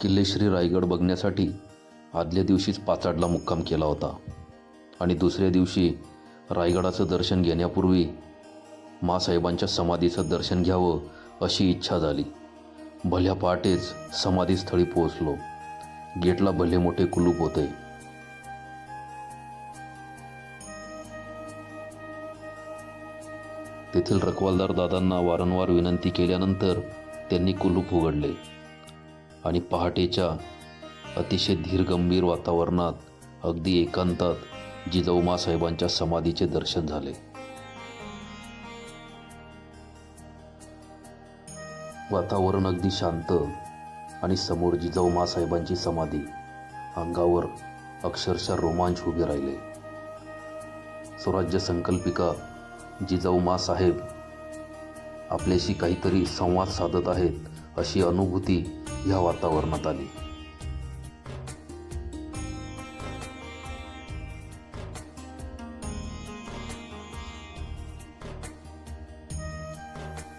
किल्ले श्री रायगड बघण्यासाठी आदल्या दिवशीच पाचाडला मुक्काम केला होता. आणि दुसऱ्या दिवशी रायगडाचं दर्शन घेण्यापूर्वी मासाहेबांच्या समाधीचं दर्शन घ्यावं अशी इच्छा झाली. भल्या पहाटेच समाधीस्थळी पोहोचलो. गेटला भले मोठे कुलूप होते. तेथील रखवालदार दादांना वारंवार विनंती केल्यानंतर त्यांनी कुलूप उघडले. आणि पहाटेच्या अतिशय धीरगंभीर वातावरणात अगदी एकांतात जिजाऊ साहेबांच्या समाधीचे दर्शन झाले. वातावरण अगदी शांत आणि समोर जिजाऊ साहेबांची समाधी अंगावर अक्षरशः रोमांच उभे राहिले. स्वराज्य संकल्पिका जिजाऊ साहेब आपल्याशी काहीतरी संवाद साधत आहेत अशी अनुभूती या वातावरणात आली.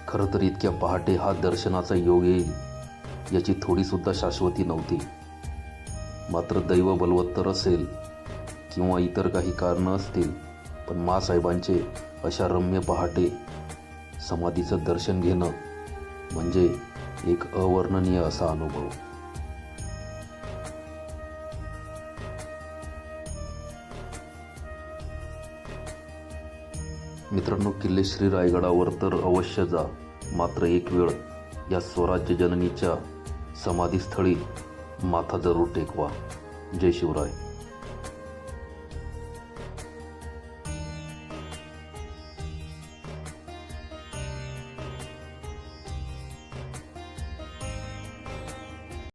खरं तर इतक्या पहाटे हा दर्शनाचा योग येईल याची थोडीसुद्धा शाश्वती नव्हती. मात्र दैव बलवत्तर असेल किंवा इतर काही कारणं असतील पण मासाहेबांचे अशा रम्य पहाटे समाधीचं दर्शन घेणं म्हणजे एक अवर्णनीय असा अनुभव. मित्रांनो किल्ले श्री रायगडावर तर अवश्य जा. मात्र एक वेळ या स्वराज्य जननीच्या समाधीस्थळी माथा जरूर टेकवा. जय शिवराय.